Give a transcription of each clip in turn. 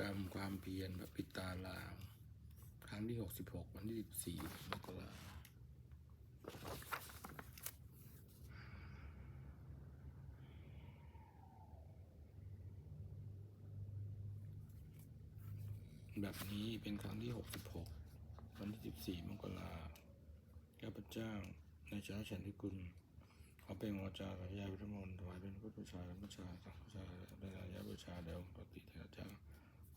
กรรมความเพียรพระปิตาลาวครั้งที่หกสิบหกวันที่สิบสี่มกราแบบนี้เป็นครั้งที่หกสิบหกวันที่สิบสี่มกราข้าพเจ้า ในชาฉันทิกุลขอเป็นวาจาพระยาวิรมนต์ถวายเป็นพุทธบูชาและบูชาสังฆบูชาและระยะบูชาแด่องปฏิเทเจ้า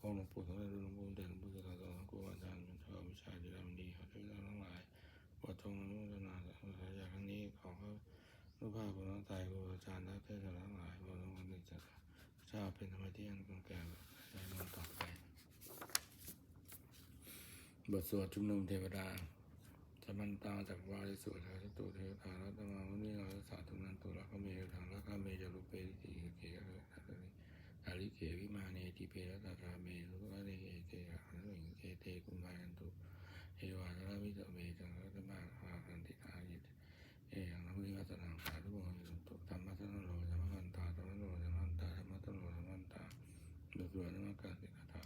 องค์หลวงปู่สมเด็จหลวงปู่เด่นหลวงปู่สถาสองครูอาจารย์เป็นชาววิชาดีรามดีขอเจ้านทั้งหลายปวดทงอนุโมทนาสาธยาครั้งนี้ขอพระรูปภาพพระน้องตายครูอาจารย์และเทศนาทั้งหลายบนวันนี้จะเจ้าเป็นธรรมที่อันกงแก่ใจนอนต่อไป บทสวดชุมนุมเทวดาจะมันตาจากวาริสุทธาตุเทวตารัตมามุนีราสาธุนันตุละก็เมทังละก็เมจะรุเปริติเกะ อริเกวิมาเนติเประตาเมสุกะเนเอเกะหันหิงเอเตกุมายันตุเอวาทะวิโตเมจังรัตมาหาคันติอายิตเอหังนมุนิวัตนังสาธุโมหิสุตุธรรมะตโนโลธรรมกันตาธรรมโนธรรมันตาธรรมะตโนธรรมันตาดุจวนนมกาสิกาถา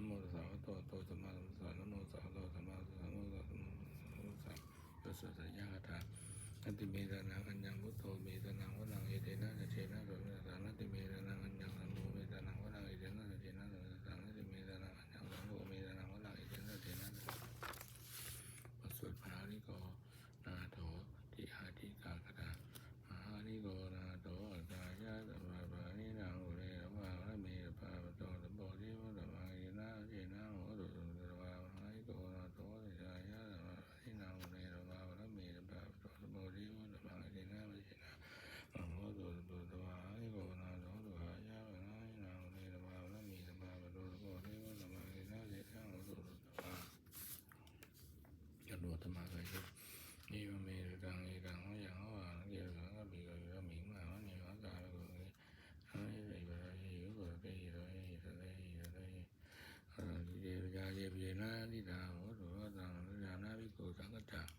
นโมตัสสะภะคะวะโตสัมมาสัมพุทธัสสะนโมตัสสะวะโตสัมมาสัมพุทธัสสะนโมตัสสะโตสัมมาสัมพุทธัสสะยศสัญญาคาถาอันติเมตานังอัญญังพุทโธเมตานังวนังเอเตนะจเชนะโสมตานันติเมตา ดูธรรมะใส่ก็นิวเมรุตังเอกังาอย่างเขาเดียวกันก็มีก็อยู่แล้วมีมาว่าเนี่ยว่ากาแล้วก็เลยอะไรแบบอะไรอยู่ก็ได้อะไรอะไรอะไรเดียวยาเดียวยาหน้าที่ดาวหรือว่าต่างยาหน้าที่โกสังกัจจ์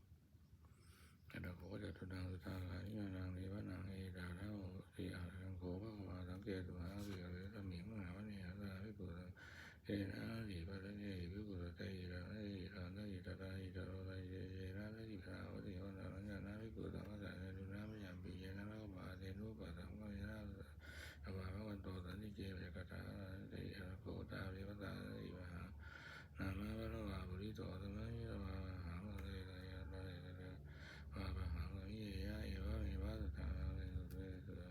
แต่เราก็จะทุนังสุทางหลายนางนี้ว่านางเอดาแล้วที่อาจารย์โกก็มาสังเกตดูฮะเดียวเลยถ้ามีมาว่าเนี่ยถ้าไม่โกเอนะ นามาพระวาบุริโตธรรมัยมาหาอะไรอะไรอะไรอะไรมาปะหังอริยะเอวะเอวะสุตาเลยสุเรสุเร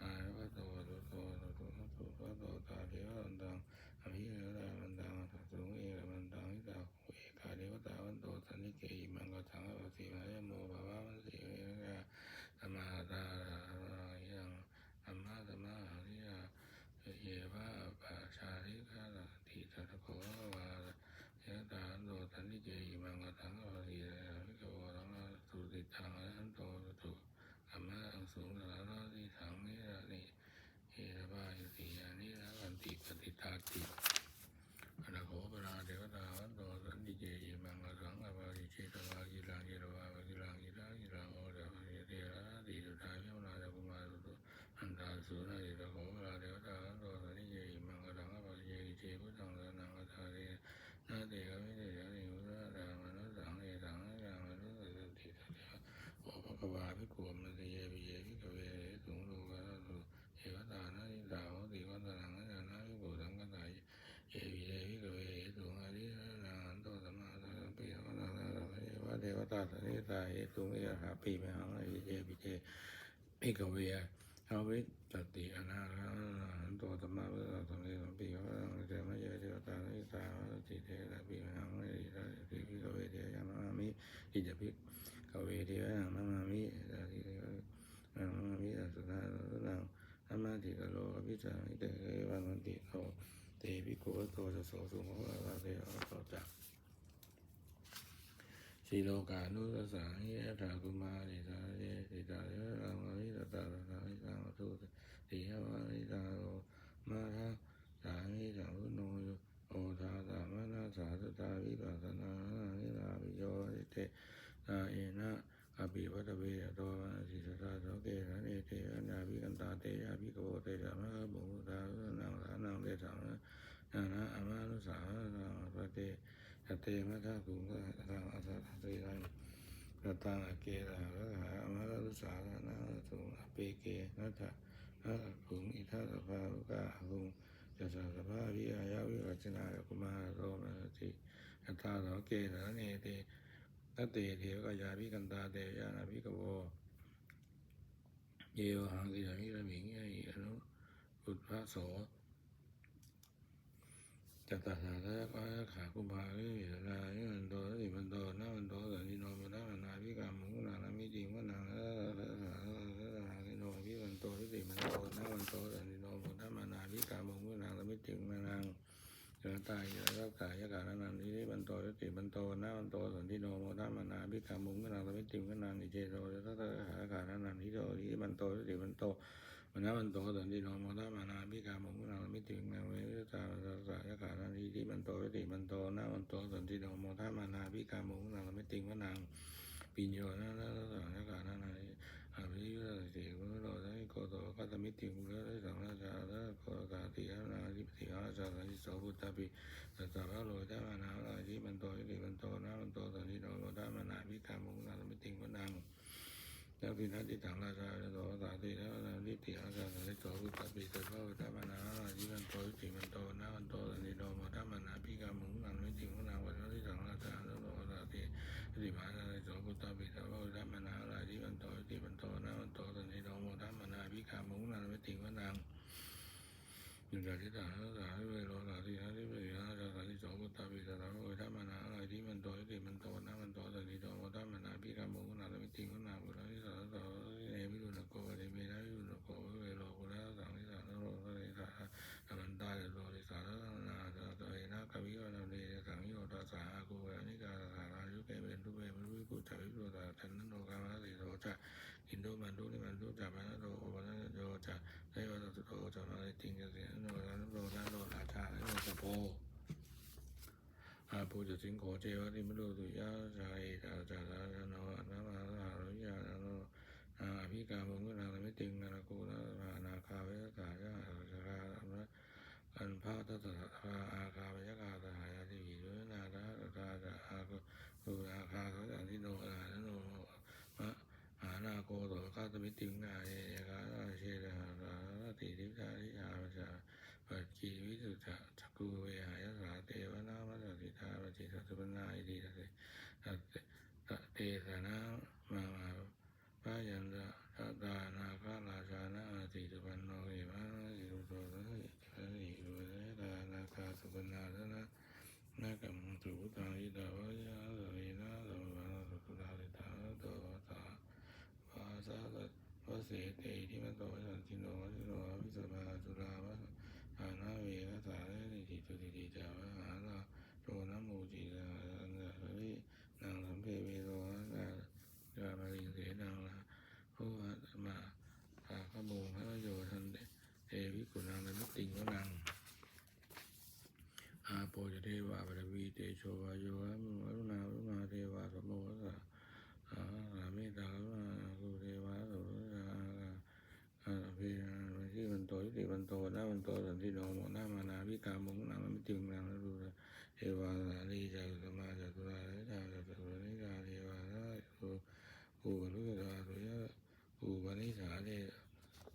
อาวะโตโตโตโตโตโตโตโตตาเทวะวันตังอภิเอระวันตังสัตุงเอระวันตังอิตาโเอกาเทวตาวันโตสันนิเกหิมังกตังอภิมายโมภาวะมันสิเอระธรรมาตายังธรรมะธรรมะอริยะเยวะปะชาริกาติตะโกวา ยะตาโตตันติเจหิมังกตังอริยะวิโกรังสุติทังอันโตตุธรรมะอังสุงสารติทังนิรานิเอระบายติยานิราวันติปฏิตาติอนาโคปราเทวตาวันโตสันติเจหิมังกตังอภาริเชตวากิลังกิรวากิลังกิลังกิลังโอเดวะเทระติสุทายมนาจกุมารุตุอันตาสุนาติตะโคปราเทวตาวันโตสันติเจหิมังกตังอภาริเชติเจพุทธังสนังกัจฉาริ นาเตกวิเดชนิอุตระมนุสังเอสังยังมนุสติสัจโอภะกวาภิกขุมันตเยปิเยภิกขเวสุงโลกะตุเอวตานานิดาวติวัตตังนานาภิกขุสังกัตตายเยปิเยภิกขเวสุงอริยนาหันโตสัมมาสัมปิสัมมาสัมปิเอวเทวตาสนิตาเอตุงเอหะปีเมหังเอเยปิเจภิกเวอาวิตติอนาหันโตธรรมะพระสัมมาสัมพุทธัสสะเทวะเยเทวตานิสาวติเทระปิหังเอระติภิกเวเทยังมามิอิจภิกเวเทยังมามิสาธิเทยังมามิสุนาสุนังธรรมะติกโลกภิจามิเตเอวันติโลเตภิกขุโตจะโสสุโมะระเทอะโตจัก สีโลกานุสสาหิยถากุมาริตาเยติตาเยรังอริตตาตาหิตังทุติยาวาริตาโลมาทาสามิสัมพุโนโยโอทาตามนาสาสตาวิปัสสนานิลาภิโยติเตตาเอนะอภิวัตเวโตมาสิสตาโสเกสันเอเตอัญญาภิกันตาเตยะภิกโวเตยะมะบุตานังสานังเตสังอานะอามานุสาปะเต สเตมะทะกุงะทางอัสสะเตรังกตังอเกระระหะอามานุสานะตุอเปเกนะทะนะกุงอิทัสสะภาลุกะหุงจัสสะสะภาวิอายาวิวัจนากุมารโรมะติอัตตาโสเกระเนเตตเตเทวกายาภิกันตาเตยานาภิกโวเยวหังกิสังกิรมิงยอิอนุอุตพระโส จัตตาสาทะก็ขากุมภาวิวิสนายิมันโตสิมันโตนามันโตสันติโนมนามานาภิกรรมุนานามิจิมุนานาสันติโนภิมันโตสิมันโตนามันโตสันติโนมุนามานาภิกรรมมุนานามิจิมุนนาเจรตายเจรรับกายยกานันทิมันโตสติมันโตนามันโตสันติโนโมนามานาภิกรรมมุนานามิจิมุนานิเจโตยะตะหากานันทิโตทิมันโตสติมันโต มันนั้นมันโตสันติโนมทัมานาพิกามงกุณามิติงนาเวตาสสายกานาทีที่มันโตวิติมันโตนามันโตสันติโนมทัมานาพิกามงกุณามิติงวนังปิญโยนานาสสายกานานาอาภิยุตติกุโลทัโกโตกัตมิติกุโลทัยสังราชาทะโกกาติยานาธิปติอาชาสันติโสพุทธปิสัตตะโลทัมานาลาทิมันโตวิติมันโตนามันโตสันติโนมทัมานาพิกามงกุณามิติงวนัง แล้วพินัติถังราชาโสสาติแล้วนาทิติอาชาสันติโสพุทธปิสัพพะธรรมนาอาจิมันโตวิติมันโตนามันโตสันติโนโมทัมนาพิกามุงนันวิติมุนาวันติถังราชาโสสาติติมาสันติโสพุทธปิสัพพะธรรมนาอาจิมันโตวิติมันโตนามันโตสันติโนโมทัมนาพิกามุงนันวิติมุนังยุดาธิตาสาธิเวโรสาธิสาธิเวราชาสาธิโสพุทธปิสัพพะธรรมนาอาจิมันโตวิติมันโตนามันโตสันติโนโมทัมนาพิกามุงนันวิติมุนังบุราธิสาสาเอวิรุณโกเดเมนะวิรุณโกเวโรกุระสังนิสาโรสะเรสาอมันตาโรริสานาตะเอนะกวิวันเดสังโยตสากุเวนิกาสารายุเกเวนทุเวมรุกุจาวิโรตาชันนโนกามะสิโรจะอินโดมันตุนิมันตุจัปะนะโตโอปะนะโยจะเทวตสุโตจะมาติงจะเสียโนรานุโรนะโรราชาโนสโพ อาภูจะสิงโขเจวะติมโลตุยะชายตาจาตาจโนอนามาสารุยาโนอาภิกามุงกุนาลมิติงนาโกนามานาคาเวสายะสารานะอันพาทัตตะอาคาเวยกาตหายาติวิรุนาตาตาตาอาคุอาคาสันติโนอาโนมะอานาโกโตคาตมิติงนาเอกาเชนะติทิทาทิชาชา ปัจจีวิสุทธะจักกุเวหายสาเตวนามัสสิทาปจิสัตปนาอิติตะเตตะเตตะเตสนามามาปายันตะตะตานาคาราชานาติสุปันโนเอวะสิรุโตนะหิหิรุเตตานาคาสุปันนาทนะนากัมสุพุทธังอิตาวายาสเวนะสัมมาสัพพุทธาลิตาโตตาวาสะวะเสเตทิมันโตสันติโนวิโนวิสมาจุลาวะ อานาเวนะสาเรนิจิตุติติจาวะหาลาโตนะโมจิตาอันนะรินางสัมเพเวโรนะจามาริงเสนังละผู้อัตมาภาคโมงพระโยทันเตเอ วิกุณังนมิติงวนังอาโปจเทวาปรวีเตโชวาโยวะมุรุณารุณาเทวาสมโมสะอาสามิตารุณากุเทวาสุรุณาอาเพนะที่มันโตที่มันโตนะมันโตสันติโนโมนามานาพิกามุงนามันจึงนางนะดูเทวาสาลีจักสมาจัตุราลิกาจัตุราลิกาเทวานะสุปูปรุกตาสุยะปูปนิสาเท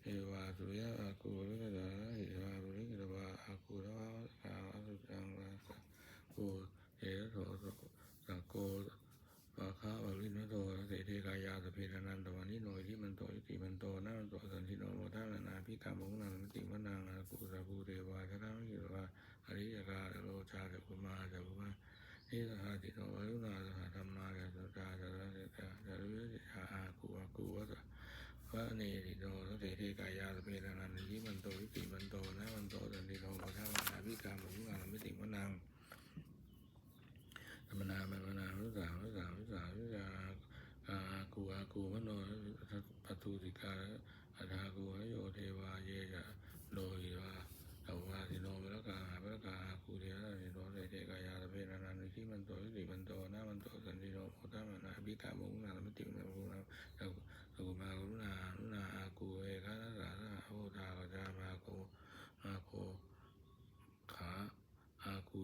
เทวาสุยะอากูปรุกตาเทวาปุริกตวาอากูตวะกาอาสุจังราสกูเทระโสสัโกปาคาวลินโตเสเทกายาสเพรนันตวันนิโนที่มันโตอิติมันโตนามันโตสันติโนโมทัลนาพิกามงนังติมนางอากุสาภูเทวาชนะมิโรวาอริยกาโลชาจักุมาจักุมานิสหาติโนวรุณาสหธรรมาจัตุตาจัตตาจัตตาจัตุยชาอากุอากุวัสวะเนติโนเสเทกายาส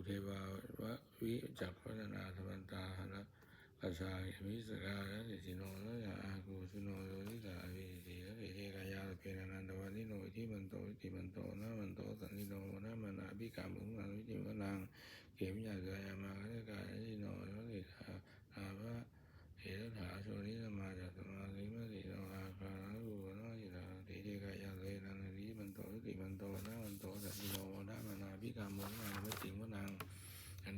ทวาวะวิจักพัฒนาธรรมตาหนะปัจจายมิสกาและสิจิโนนะยะอากูสิโนโยนิสาวิสิยะเทกายาเปนานันตวานิโนที่มันโตทิติมันโตนะมันโตสันนิโนนะมันอาภิกามุงนันวิจิมะนังเขมยากายามาคะกายสิโนโยนิสาอาวะเถระถาโชนิสมาจตมาลิมะติโนอาคาระกูนะยิราเทกายาเปนานันวิมันโตทิติมันโตนะมันโตสันนิโนนะมันอาภิกามุงนนวิ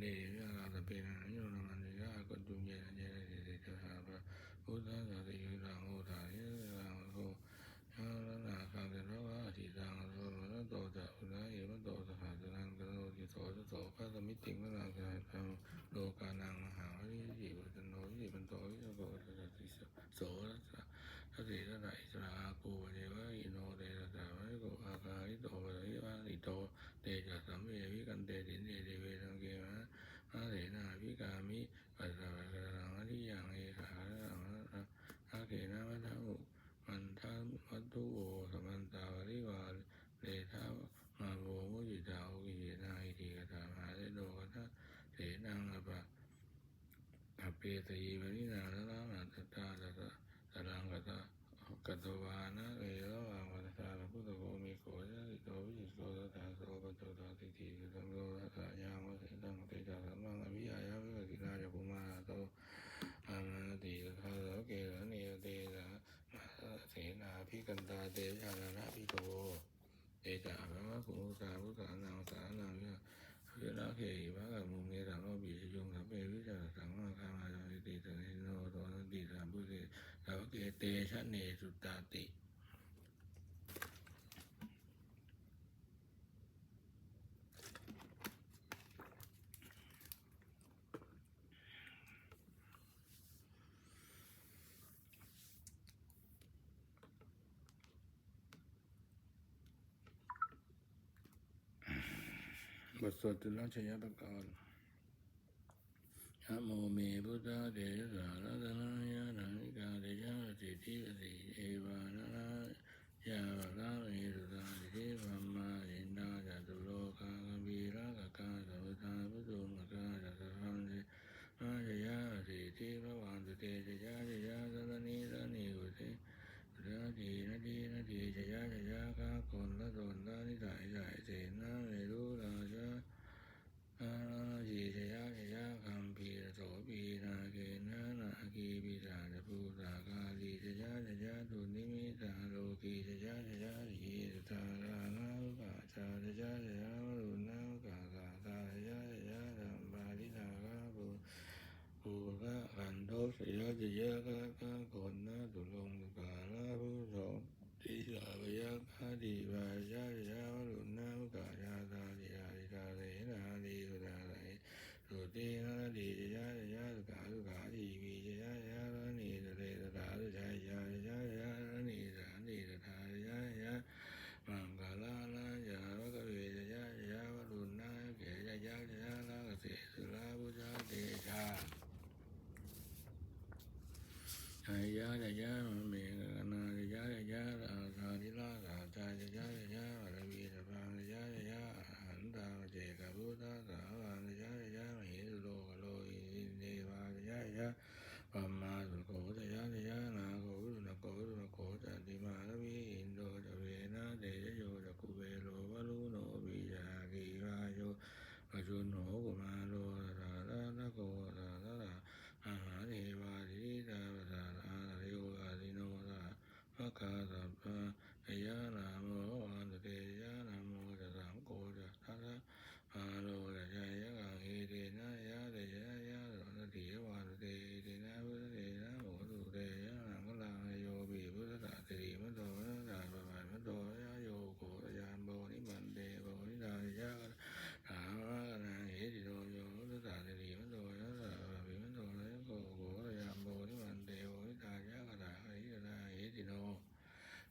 နေပြလာတဲ့ပေနာညောနာမနေရအကတုမြေနေရတဲ့တေသာပါဘုရားသာရိယနာဟောတာရေသာဟောယောနာကံရောအတိသံရောတောတာဥဒယေမတောတာသရံကရောတိသောသောပသမိတိမ ปนินาสลามาตตาตตาตรังกตากัตวานะเอรยวัวันตาลพุทธโกมีโคจะติโตวิจิโกตตาโสปโจตติทีตังโลตะยามะเสตังเตจัสัมมังอวิยายะวิจินาจกุมาโตอามาติทาโสเกระเนเตระมาเสนาภิกันตาเตชานาภิโตเตจัะพระมะคุตาพุทธานังสานังยะ เอิปะกะมุงเงตังโอปิชยงสัพเพวิจารสังมาคามาโตติสันโนโตนติสามพุเรสาวเกเตชะเนสุตตาติ สวดตุลชยประกรณะโมเมพุทธเดชโ yeah.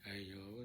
哎呦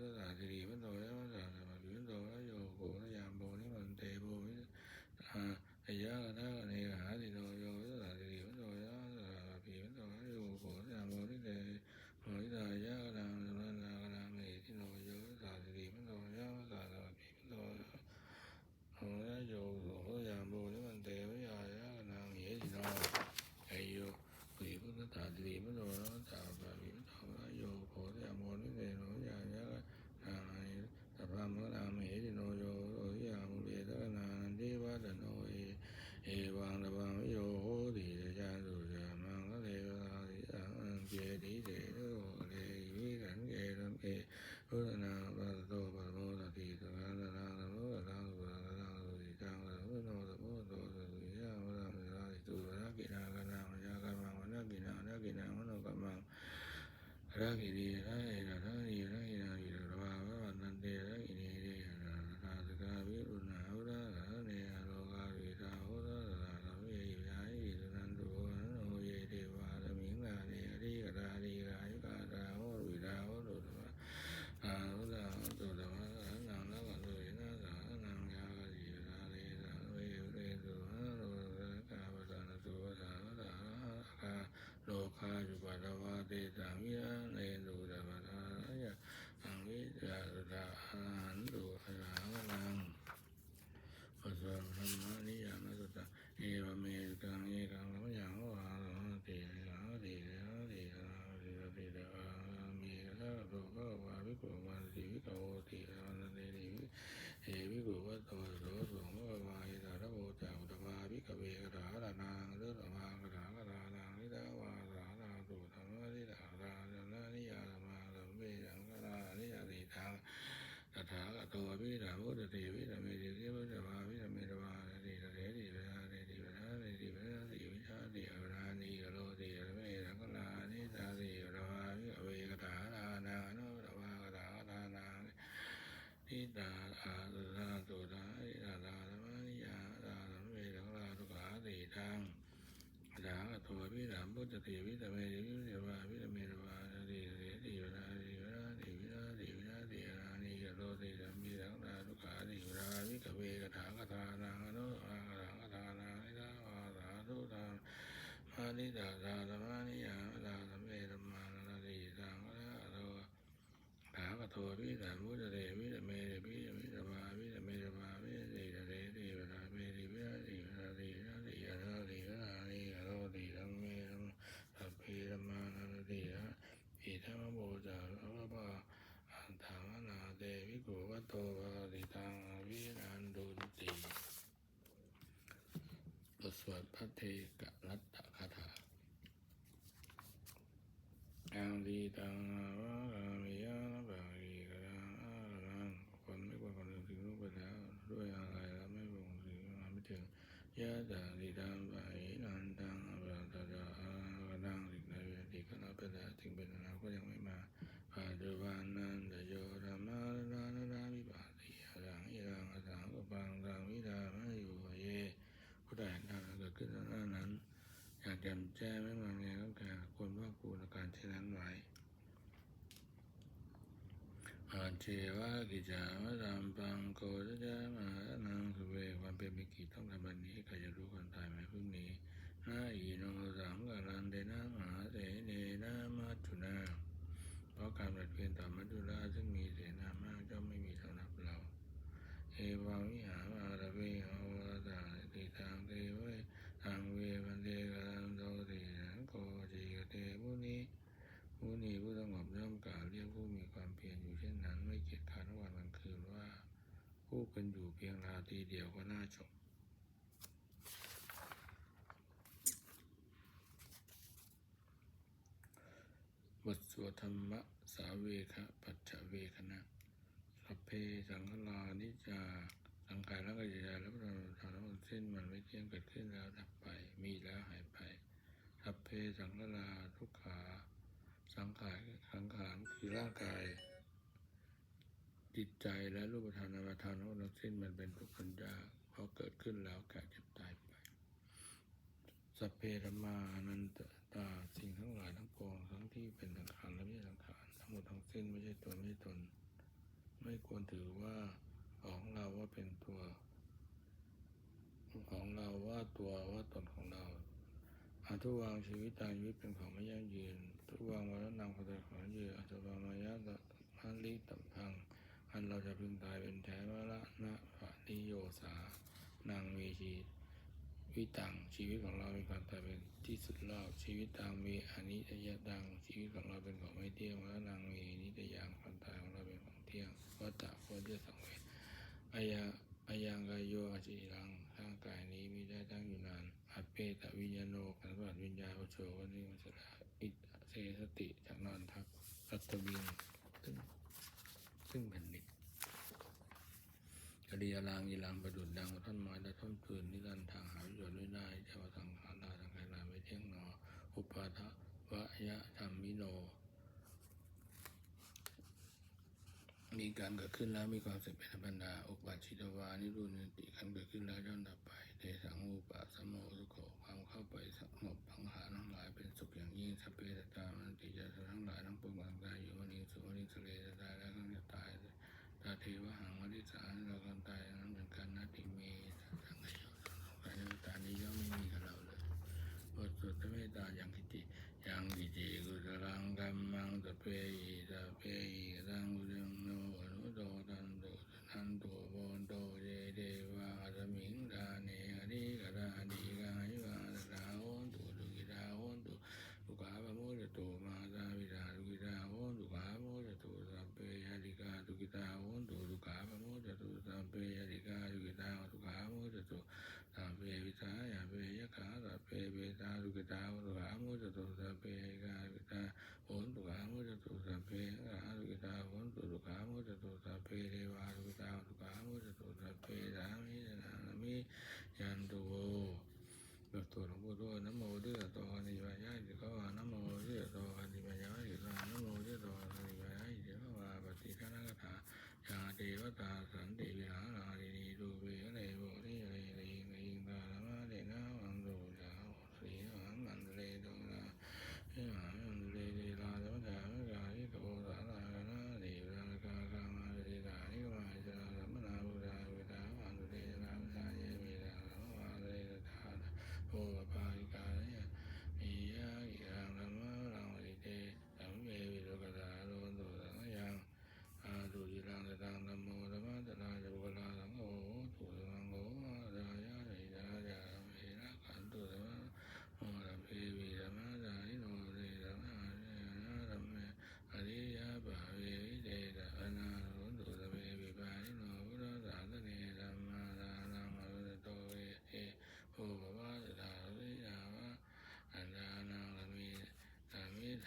รุตาอาหันตุอรหังลังปัสสะธรรมนิยามสุตตะเอวเมสุตังเอกังลัมยังวะโลติสาติสาติสาติสาติสาเมสะโตภะวะวิโกมาติวิโกติสานันเตติวิเอวิโกวัตโตโสสงภะวะอิตาระโวจาอุตวาวิกเวกถาลานังเรตวากถากถานังนิตาวาสานาตุธรรมะนิตาราจนานิยาธรรมาธรรมเมสังฆรานิยาติทังตถาคตวิธามุตติวิธรรมเมติเทวะวาวิธรรมเมตวาติเทติเวทาติติเวทาติติเวทาติวิชาติอวรานิกโลติอรเมสังฆรานิตาติอรวาวิเวกถาลานาโนตวากถาลานา นิตาอาตุตาตุตาอิตาตาธรรมนิยาตาธรรมเวทังลาตุขาติทังสางอตัววิธามพุทธติวิธเมติวิเทวาวิธเมตวาติเสติวลาติวลาติวิลาติวิลาติอานิกโลติธรรมีทังลาตุขาติวลาวิกเวกถากถานังอนุอากถากถานังนิทาวาสาธุตามานิตาตาธรรมนิยาตาธรรมเมธรรมานาติสังฆะโล ถากโทวิสามุตเตวิสเมเตวิสมิตวาวิสเมตวาวิสติตเตติเวลาเมติวิสติเวลาติเวลาติยะโติเวลาติยะโติธัมเมธัมสัพเพธัมมานาติยะอิธัมโมจาระวะปะอันธามนาเตวิโกวัตโตภะติตังวินันดุนติบทสวดพระเทกรัตตคาถาอังดีตังวะกามิยะบาลีกะรังอารังคนไม่ควรคนอื่นถึงรู้ไปแล้วด้วยอะไรแล้วไม่บ่งถึงมาไม่ถึงยะตังดีตังปะหินันตังอภะตะจาอากะตังสิ่งใดเป็นอดีตก็นับไปแล้วถึงเป็นอนาคตยังไม่มาปัจจุบันนั้นจะโยธรรมะนานานาวิปาติอรังอิรังอสังกุปังตังวิดามาอยู่เยผู้ใดเห็นทางเกิดขึ้นหน้านั้น อยากแจ่มแจ้งไม่มาไงต้องการควรว่ากูในการเช่นนั้นไว้ อาเจวะกิจาวะตามปังโกจะจะมานังสุเวความเป็นมิกิต้องทำแบบนี้ใครจะรู้คนตายไหมพรุ่งนี้นาอีโนสามกาลันเดนะมหาเสเนนะมัจจุนาเพราะการปฏิเพียนต่อมัจจุราซึ่งมีเสนามากย่อมไม่มีสำหรับเราเอวังวิหารอาระเวหาวาตาติทางเทเวทางเววันเดกรันโตติสังโกจิกเตมุนีมุนีผู้สงบย่อมกล่าวเรียกผู้มีความ ช่นนั้นไม่เกียจคร้านวันกลางคืนว่าผู้เป็นอยู่เพียงราตรีเดียวก็น่าชมบทสวดธรรมะสาเวคะปัจจเวคนะสัพเพสังขลานิจาสังขารและกิจใจและพระธรรมทั้งสิ้นมันไม่เที่ยงเกิดขึ้นแล้วดับไป มีแล้วหายไปสัพเพสังขลาทุกขา สังขารสังขารคือร่างกาย จิตใจและรูปธรรมนามธรรมทั้งสิ้นมันเป็นทุกขันยากเพราะเกิดขึ้นแล้วแก่เจ็บตายไปสัพเพธรรมานันตาสิ่งทั้งหลายทั้งปวงทั้งที่เป็นสังขารและไม่ใช่สังขารทั้งหมดทั้งสิ้นไม่ใช่ตัวไม่ใช่ตน ไม่ควรถือว่าของเราว่าเป็นตัว ของเราว่าตัวว่าตนของเราอาทุวังชีวิตตางชีวิตเป็นของไม่ยั่งยืนทุวังวรณังเป็นของยั่งยืนอาทุวังมายะตะพันลิตัมพัง อันเราจะพึงตายเป็นแท้วละนะปะนิโยสานางมีชีวิตตังชีวิตของเรามีความตายเป็นที่สุดรอบชีวิตตังมีอนิจยตังชีวิตของเราเป็นของไม่เที่ยงวละนางมีนิจยังความตายของเราเป็นของเที่ยงวัฏฏะควรจะสังเวชอายาอายังกายโยอจิรังร่างกายนี้มีได้ตั้งอยู่นานอาเปตวิญญาโนกันบัดวิญญาณโชวันนี้มันสละอิตเสสติจากนอนทับรัตวิงซึ่งซึ่งแผ่นดิน กดียลางอีลางประดุดดังท่อนไม้และท่อนปืนนิรันทางหาประโยชน์ไม่ได้จะมาทางหาได้ทางใครลายไม่เที่ยงหนอ อุปาทวะยะธรรมิโน มีการเกิดขึ้นแล้วมีความเสร็จเป็นธรรมดาอุปาชิตวานิรุนติการเกิดขึ้นแล้วย่อมดับไปเทสังอุปาสมโมสุโขความเข้าไปสงบพังหาทั้งหลายเป็นสุขอย่างยิ่งสัพเพตตามันติจะทั้งหลายทั้งปวงต่างตายอยู่วันนี้สุวันนี้สเลจะตายแล้วก็จะตาย ตาเทวหังวัดิสานเราคนตายนั้นเหมือนกันนาติเมสังเกตการในตานี้ย่อมไม่มีกับเราเลยบทสุดเมตตาอย่างกิติอย่างกิติกุศลังกัมมังตะเปยตะเปยิรังกุเรโนอนุโตตันโตนันโต တာပေဝိသယပေယခာတာပေဝေသာရုကတာဝရဟာ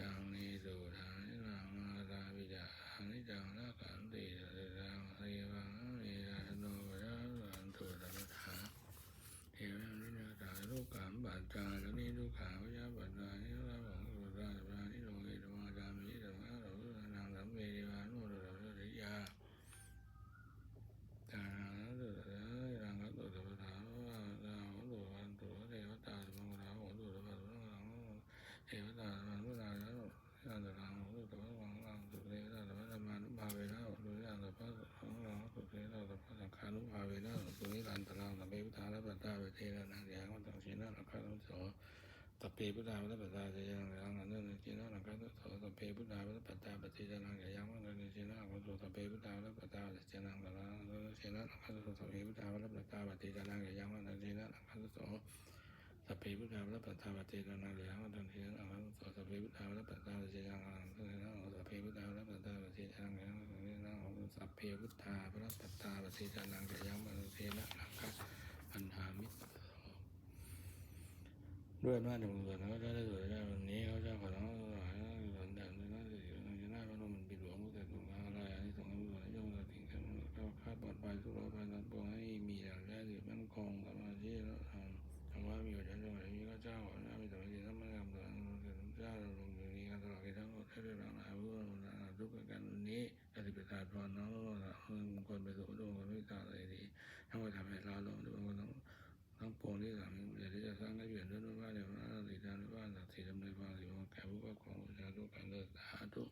ามิทางนิสุทางนิรังมาตาวิจาหันิจังละขันติสติรังสีวังเมตาโนยะสันตุสัมถาเทวะนินาตาลูกขามปัจจาและนิลูกขาวิยาปัจจานิรังของสุตาปรานิโรเกตมาจามิธรรมะเรานังสัมเวเดวานุโรสริยา ตาตุตะยังกัตุตะปะทาว่าตาโหตุวันตุเทวตาสมังคาโหตุตะปะทาเทวตาสมังคุนานะยันตะลังโหตุตะปะวังลังสุเทวตาตะปะธรรมานุภาเวนะโหตุยันตะปะสังลังสุเทวตาตะปะสังฆานุภาเวนะโหตุนิรันตะลังสัมเปพุทธาละปัตตาเวเทนะนังยังวัตังสีนะนังคานุโส สัพ เพพุทธาวัฏปัตตาเจยังยังอันนั้นเจนะนังกัตโสสัพเพพุทธาวัฏปัตตาปฏิจานังยังวันนั้นเจนะอันโสสัพเพพุทธาวัฏปัตตาเจนังกัลาเจนะนังกัตโสสัพเพพุทธาวัฏปัตตาปฏิจานังยังวันนั้นเจนะนังกัตโสสัพเพพุทธาวัฏปัตตาปฏิจานังยังวันนั้นเจนะอันโสสัพเพพุทธาวัฏปัตตาเจยังอันนั้นสัพเพพุทธาวัฏปัตตาปฏิจานังยังวันนั้นเจนะสัพเพพุทธาวัฏปัตตาปฏิจานังยังวันนั้นเจนะนังกัตปัญหามิตร ด้วยอำนาจแห่งบุญกุศลเขาได้สวยได้วันนี้เขาจะขอร้องหลายหลานแด่ในหน้าที่อยู่ในหน้าพระนมมันปิดหลวงผู้แต่ถูกอะไรอันนี้ส่งให้บุญกุศลย่อมจะถึงกันเข้าคาดปลอดภัยทุกโรคภัยทั้งปวงให้มีหลักแร่ถือมั่นคงสมาธิแล้วทำทำว่ามีหัวใจจังหวะมีก็เจ้าหัวหน้ามีแต่ไม่ดีทั้งไม่ทำตัวเจ้าเราลงอยู่นี้กันตลอดทั้งหมดให้ได้รับอาวุธทุกประการวันนี้ปฏิบัติพรน้องมงคลไปสู่ดวงคนวิตาเลยดี နောက်ပေါ်နေတာမျိုးလေဒီစားနေပြလွန်းလွန်းပါလေမအားသေးတာလည်းပါသာသေတယ်မလေးပါသေးဘူးကဲဘုကကောင်းလို့ဇာတို့ကလည်းသာတို့